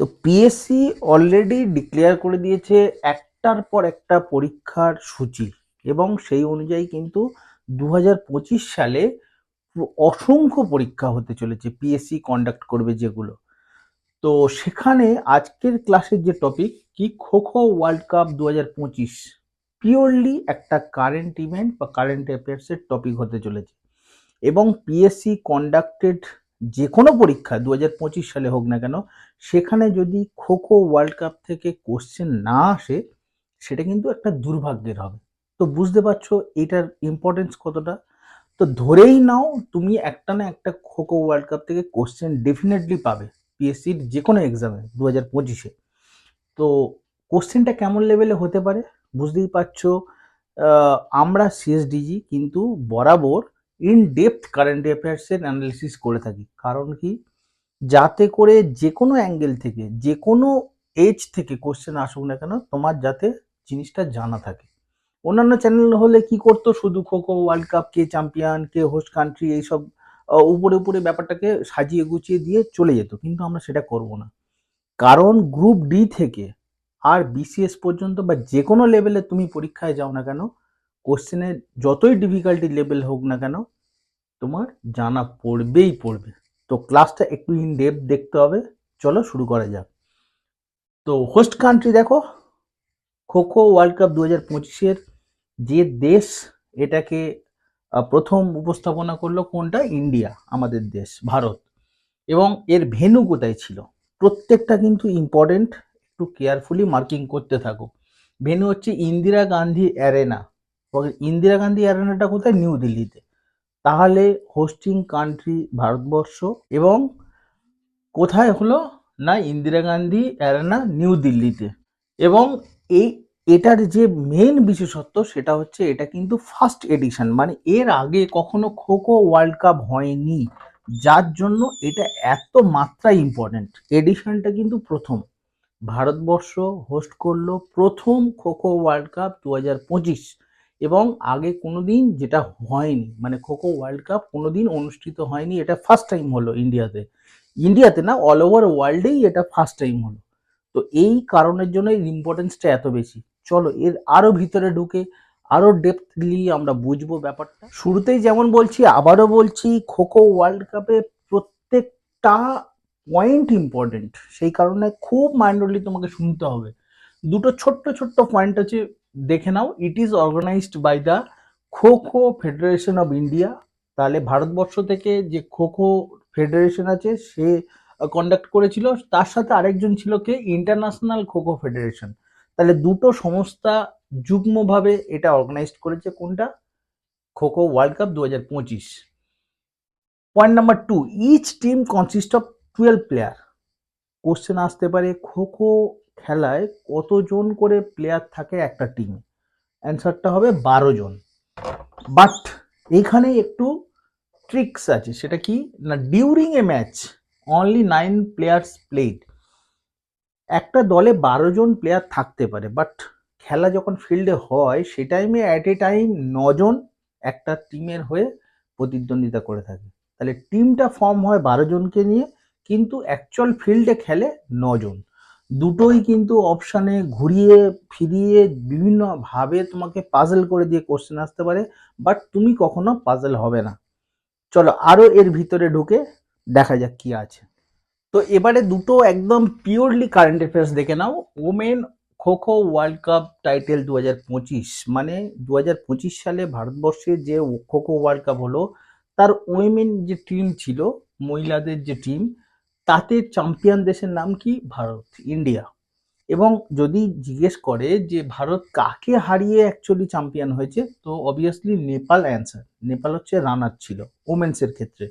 তো PSC already declare করে দিয়েছে একটার পর একটা পরীক্ষার সূচি এবং সেই অনুযায়ী কিন্তু দু হাজার পঁচিশ সালে অসংখ্য পরীক্ষা হতে চলেছে পিএসসি কন্ডাক্ট করবে যেগুলো। তো সেখানে আজকের ক্লাসের যে টপিক কি খো খো ওয়ার্ল্ড কাপ দু হাজার পঁচিশ? পিওরলি একটা কারেন্ট ইভেন্ট বা কারেন্ট অ্যাফেয়ার্সের টপিক হতে চলেছে। এবং পিএসসি কন্ডাক্টেড যে কোনো পরীক্ষা দু হাজার পঁচিশ সালে হোক না কেন, সেখানে যদি খো খো ওয়ার্ল্ড কাপ থেকে কোশ্চেন না আসে, সেটা কিন্তু একটা দুর্ভাগ্যের হবে। তো বুঝতে পারছ এটার ইম্পর্টেন্স কতটা? তো ধরেই নাও তুমি একটা না একটা খো খো ওয়ার্ল্ড কাপ থেকে কোশ্চেন ডেফিনেটলি পাবে পিএসসির যে কোনো এক্সামে দু হাজার পঁচিশে তো কোশ্চেনটা কেমন লেভেলে হতে পারে? বুঝতেই পারছ আমরা সিএসডিজি কিন্তু বরাবর ইন ডেপথ কারেন্ট অ্যাফেয়ার্সের অ্যানালিসিস করে থাকি। কারণ কি? যাতে করে যে কোনো অ্যাঙ্গেল থেকে যে কোনো এজ থেকে কোশ্চেন আসুক না কেন, তোমার যাতে জিনিসটা জানা থাকে। অন্যান্য চ্যানেল হলে কি করতো? শুধু খোখো ওয়ার্ল্ড কাপ কে চ্যাম্পিয়ন কে হোস্ট কান্ট্রি এইসব উপরে উপরে ব্যাপারটাকে সাজিয়ে গুছিয়ে দিয়ে চলে যেত। কিন্তু আমরা সেটা করব না। কারণ গ্রুপ ডি থেকে আর বিসিএস পর্যন্ত বা যে কোনো লেভেলে তুমি পরীক্ষায় যাও না কেন কোশ্চেনের যতই ডিফিকাল্টি লেভেল হোক না কেন, তোমার জানা পড়বেই পড়বে। তো ক্লাসটা একটু ইন ডেপথ দেখতে হবে। চলো শুরু করা যাক। তো হোস্ট কান্ট্রি দেখো খোখো ওয়ার্ল্ড কাপ দু হাজার পঁচিশের যে দেশ এটাকে প্রথম উপস্থাপনা করল কোনটা? ইন্ডিয়া, আমাদের দেশ, ভারত। এবং এর ভেনু কোথায় ছিল? প্রত্যেকটা কিন্তু ইম্পর্টেন্ট একটু কেয়ারফুলি মার্কিং করতে থাকো। ভেনু হচ্ছে ইন্দিরা গান্ধী অ্যারেনা ইন্দিরা গান্ধী অ্যারেনাটা কোথায়? নিউ দিল্লিতে। তাহলে হোস্টিং কান্ট্রি ভারতবর্ষ এবং কোথায় হলো? না, ইন্দিরা গান্ধী অ্যারেনা নিউ দিল্লিতে। এবং এই, এটার যে মেন বিশেষত্ব সেটা হচ্ছে এটা কিন্তু ফার্স্ট এডিশন মানে এর আগে কখনো খোখো ওয়ার্ল্ড কাপ হয়নি। যার জন্য এটা এত মাত্রায় ইম্পর্ট্যান্ট এডিশনটা কিন্তু প্রথম। ভারতবর্ষ হোস্ট করল প্রথম খোখো ওয়ার্ল্ড কাপ দু হাজার পঁচিশ। এবং আগে কোনোদিন যেটা হয়নি মানে খোখো ওয়ার্ল্ড কাপ কোনোদিন অনুষ্ঠিত হয়নি, এটা ফার্স্ট টাইম হলো ইন্ডিয়াতে ইন্ডিয়াতে না অল ওভার ওয়ার্ল্ডেই এটা ফার্স্ট টাইম হলো। তো এই কারণের জন্য এর ইম্পর্টেন্সটা এত বেশি। চলো, এর আরও ভিতরে ঢুকে আরও ডেপথলি আমরা বুঝব ব্যাপারটা। শুরুতেই যেমন বলছি, আবারও বলছি, খোখো ওয়ার্ল্ড কাপে প্রত্যেকটা পয়েন্ট ইম্পর্টেন্ট সেই কারণে খুব মাইন্ডলি তোমাকে শুনতে হবে। দুটো ছোট্ট ছোট্ট পয়েন্ট আছে দেখে নাও it is organized by the kho kho federation of India তাহলে ভারতবর্ষ থেকে যে খো খো ফেডারেশন আছে, সে কন্ডাক্ট করেছিল। তার সাথে আরেকজন ছিল কে? ইন্টারন্যাশনাল খো খো ফেডারেশন তাহলে দুটো সংস্থা যুগ্মভাবে এটা অর্গানাইজড করেছে। কোনটা? খো খো ওয়ার্ল্ড কাপ দু হাজার পঁচিশ। Point number two each team consist of twelve player question আসতে পারে খো খো খেলায় কতজন করে প্লেয়ার থাকে একটা টিমে অ্যান্সারটা হবে বারো জন। বাট এইখানে একটু ট্রিক্স আছে, সেটা কি? না during a match only nine players played একটা দলে বারো জন প্লেয়ার থাকতে পারে বাট খেলা যখন ফিল্ডে হয়, সে টাইমে অ্যাট এ টাইম নজন একটা টিমের হয়ে প্রতিদ্বন্দ্বিতা করে থাকে। তাহলে টিমটা ফর্ম হয় বারো জনকে নিয়ে, কিন্তু অ্যাকচুয়াল ফিল্ডে খেলে নজন। দুটোই কিন্তু অপশানে ঘুরিয়ে, ফিরিয়ে বিভিন্নভাবে তোমাকে পাজল করে দিয়ে কোশ্চেন আসতে পারে বাট তুমি কখনো পাজেল হবে না। চলো আরও এর ভিতরে ঢুকে দেখা যাক কি আছে। তো এবারে দুটো একদম পিওরলি কারেন্ট অ্যাফেয়ার্স দেখে নাও। Women kho kho world cup title দু হাজার পঁচিশ মানে দু হাজার পঁচিশ সালে ভারতবর্ষে যে খোখো ওয়ার্ল্ড কাপ হলো, তার ওয়েমেন যে টিম ছিল, মহিলাদের যে টিম তাতে চ্যাম্পিয়ন দেশের নাম কি? ভারত ইন্ডিয়া এবং যদি জিজ্ঞেস করে যে ভারত কাকে হারিয়ে অ্যাকচুয়ালি চ্যাম্পিয়ন হয়েছে, তো অবভিয়াসলি নেপাল অ্যান্সার নেপাল হচ্ছে রানার ছিল ওমেন্সের ক্ষেত্রে।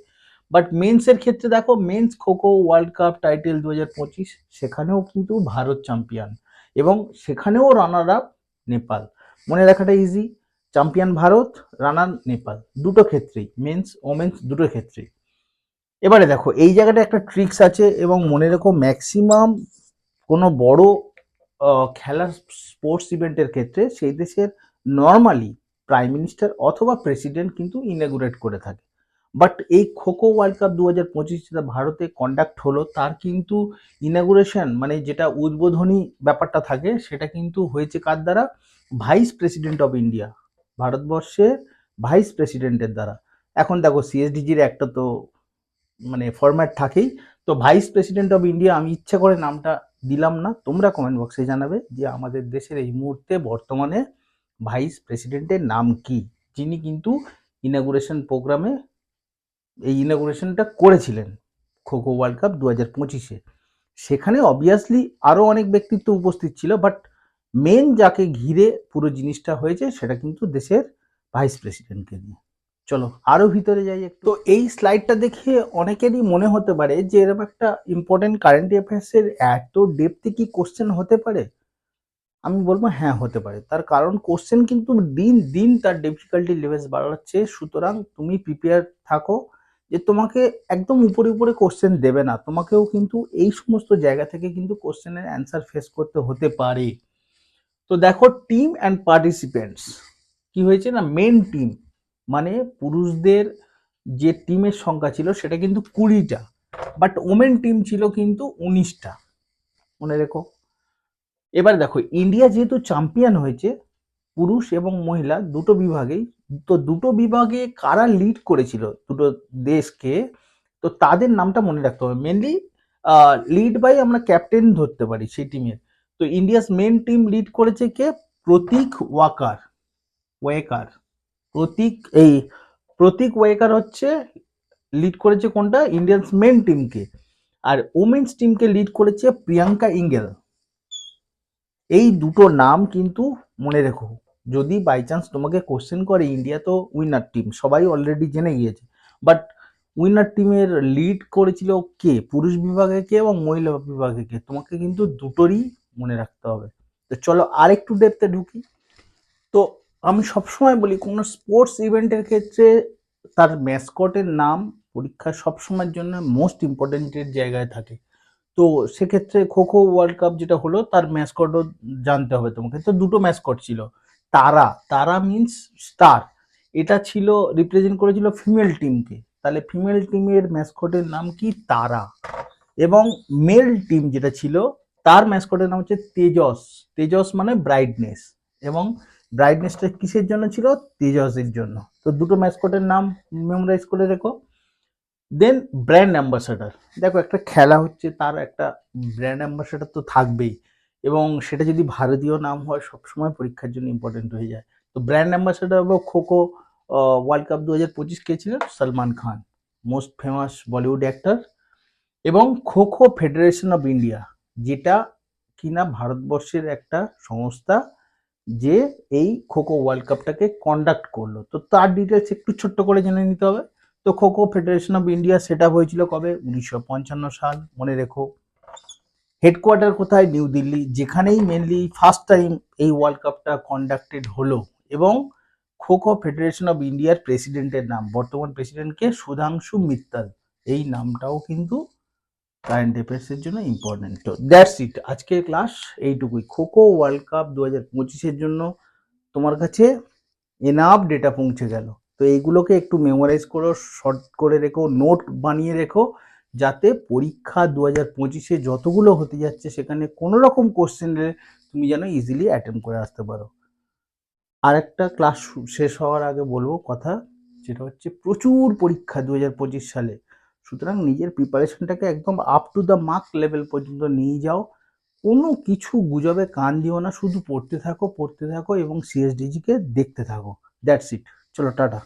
বাট মেন্সের ক্ষেত্রে দেখো men's kho kho world cup title দু হাজার পঁচিশ, সেখানেও কিন্তু ভারত চ্যাম্পিয়ন এবং সেখানেও রানার আপ নেপাল। মনে রাখাটা easy champion Bharat runner Nepal. দুটো ক্ষেত্রেই মেন্স ওমেন্স দুটো ক্ষেত্রেই। এবারে দেখো, এই জায়গাটা একটা ট্রিক্স আছে এবং মনে রেখো ম্যাক্সিমাম কোনো বড় খেলার স্পোর্টস ইভেন্টের ক্ষেত্রে সেই দেশের নর্মালি প্রাইম মিনিস্টার অথবা প্রেসিডেন্ট কিন্তু ইনাগুরেট করে থাকে। বাট এই খোখো ওয়ার্ল্ড কাপ দু হাজার পঁচিশ যেটা ভারতে কন্ডাক্ট হলো, তার কিন্তু ইনাগুরেশন মানে যেটা উদ্বোধনী ব্যাপারটা থাকে, সেটা কিন্তু হয়েছে কার দ্বারা? ভাইস প্রেসিডেন্ট অফ ইন্ডিয়া ভারতবর্ষের ভাইস প্রেসিডেন্টের দ্বারা। এখন দেখো সিএসডিজির একটা তো মানে ফরম্যাট থাকেই। তো ভাইস প্রেসিডেন্ট অফ ইন্ডিয়া আমি ইচ্ছা করে নামটা দিলাম না। তোমরা কমেন্ট বক্সে জানাবে যে আমাদের দেশের এই মুহূর্তে বর্তমানে ভাইস প্রেসিডেন্টের নাম কি? যিনি কিন্তু ইনাগুরেশন প্রোগ্রামে এই ইনাগুরেশনটা করেছিলেন খোখো ওয়ার্ল্ড কাপ দু হাজার পঁচিশে। সেখানে অবভিয়াসলি আরও অনেক ব্যক্তিত্ব উপস্থিত ছিল বাট মেন যাকে ঘিরে পুরো জিনিসটা হয়েছে সেটা কিন্তু দেশের ভাইস প্রেসিডেন্টকে নিয়ে চলো আরও ভিতরে যাই তো এই স্লাইডটা দেখে অনেকেরই মনে হতে পারে যে এরকম একটা ইম্পর্টেন্ট কারেন্ট অ্যাফেয়ার্সের এত ডেপথে কি কোশ্চেন হতে পারে? আমি বলব হ্যাঁ হতে পারে। তার কারণ কোশ্চেন কিন্তু দিন দিন তার ডিফিকাল্টি লেভেল বাড়াচ্ছে। সুতরাং তুমি প্রিপেয়ার থাকো যে তোমাকে একদম উপরে উপরে কোশ্চেন দেবে না। তোমাকেও কিন্তু এই সমস্ত জায়গা থেকে কিন্তু কোশ্চেনের অ্যান্সার ফেস করতে হতে পারে। তো দেখো টিম অ্যান্ড পার্টিসিপেন্টস কি হয়েছে না? মেন টিম মানে পুরুষদের যে টিমের সংখ্যা ছিল সেটা কিন্তু কুড়িটা বাট ওমেন টিম ছিল কিন্তু উনিশটা। মনে রেখো। এবার দেখো ইন্ডিয়া যেহেতু চ্যাম্পিয়ন হয়েছে, পুরুষ এবং মহিলা দুটো বিভাগেই, তো দুটো বিভাগে কারা লিড করেছিল দুটো দেশকে, তো তাদের নামটা মনে রাখতে হবে। মেনলি লিড বাই আমরা ক্যাপ্টেন ধরতে পারি সেই টিমের তো ইন্ডিয়াস মেন টিম লিড করেছে কে? প্রতীক ওয়াকার, ওয়েকার। প্রতীক, এই প্রতীক ওয়েকার হচ্ছে লিড করেছে কোনটা? ইন্ডিয়ান্স মেন টিমকে আর ওমেন্স টিমকে লিড করেছে প্রিয়াঙ্কা ইঙ্গেল। এই দুটো নাম কিন্তু মনে রেখো। যদি বাই চান্স তোমাকে কোশ্চেন করে ইন্ডিয়া তো উইনার টিম সবাই অলরেডি জেনে গিয়েছে। বাট উইনার টিমের লিড করেছিল কে? পুরুষ বিভাগে কে এবং মহিলা বিভাগে কে? তোমাকে কিন্তু দুটোরই মনে রাখতে হবে। তো চলো আরেকটু ডেপতে ঢুকি। তো আমি সবসময় বলি, কোনো স্পোর্টস ইভেন্টের ক্ষেত্রে তার ম্যাসকটের নাম পরীক্ষা সবসময়ের জন্য মোস্ট ইম্পর্টেন্টের জায়গায় থাকে। তো সেক্ষেত্রে খোখো ওয়ার্ল্ড কাপ যেটা হলো, তার ম্যাসকটও জানতে হবে তোমাকে। তো দুটো ম্যাসকট ছিল, তারা। তারা মিন্স স্টার এটা ছিল রিপ্রেজেন্ট করেছিল ফিমেল টিমকে তাহলে ফিমেল টিমের ম্যাসকটের নাম কি? তারা। এবং মেল টিম যেটা ছিল, তার ম্যাসকটের নাম হচ্ছে তেজস। তেজস মানে ব্রাইটনেস এবং ব্রাইটনেসটা কিসের জন্য ছিল? তেজসের জন্য। তো দুটো ম্যাসকটের নাম মেমোরাইজ করে রেখো। দেন ব্র্যান্ড অ্যাম্বাসাডার দেখো, একটা খেলা হচ্ছে, তার একটা ব্র্যান্ড অ্যাম্বাসাডার তো থাকবেই। এবং সেটা যদি ভারতীয় নাম হয়, সবসময় পরীক্ষার জন্য ইম্পর্টেন্ট হয়ে যায়। তো ব্র্যান্ড অ্যাম্বাসাডার বা খোখো ওয়ার্ল্ড কাপ দু হাজার পঁচিশ কে ছিলেন Salman Khan most famous Bollywood actor এবং খোখো ফেডারেশন অফ ইন্ডিয়া যেটা কিনা ভারতবর্ষের একটা সংস্থা। যে এই খোখো ওয়ার্ল্ড কাপটাকে কন্ডাক্ট করল। তো তার ডিটেলস একটু ছোট্ট করে জেনে নিতে হবে। তো kho kho federation of India set up হয়েছিল কবে? উনিশশো পঞ্চান্ন সাল, মনে রেখো। হেডকোয়ার্টার কোথায়? নিউ দিল্লি যেখানেই মেনলি ফার্স্ট টাইম এই ওয়ার্ল্ড কাপটা কন্ডাক্টেড হলো এবং খোখো ফেডারেশন অফ ইন্ডিয়ার প্রেসিডেন্টের নাম, বর্তমান প্রেসিডেন্টকে সুধাংশু মিত্তাল, এই নামটাও কিন্তু কারেন্ট অ্যাফেয়ার্সের জন্য ইম্পর্টেন্ট তো দ্যাটস ইট আজকের ক্লাস এইটুকুই। খোখো ওয়ার্ল্ড কাপ দু হাজার পঁচিশের জন্য তোমার কাছে এনাফ ডেটা পৌঁছে গেল। তো এইগুলোকে একটু মেমোরাইজ করো শর্ট করে রেখো নোট বানিয়ে রেখো, যাতে পরীক্ষা দু হাজার পঁচিশে যতগুলো হতে যাচ্ছে সেখানে কোনো রকম কোশ্চেনের তুমি যেন ইজিলি অ্যাটেম্প করে আসতে পারো। আর একটা ক্লাস শেষ হওয়ার আগে বলব কথা যেটা হচ্ছে প্রচুর পরীক্ষা দু হাজার পঁচিশ সালে। সুতরাং নিজের প্রিপারেশনটাকে একদম up to the mark level পর্যন্ত নিয়ে যাও। কোনো কিছু গুজবে কান দিও না, শুধু পড়তে থাকো পড়তে থাকো এবং সিএসডিজিকে দেখতে থাকো। দ্যাটস ইট চলো, টাটা।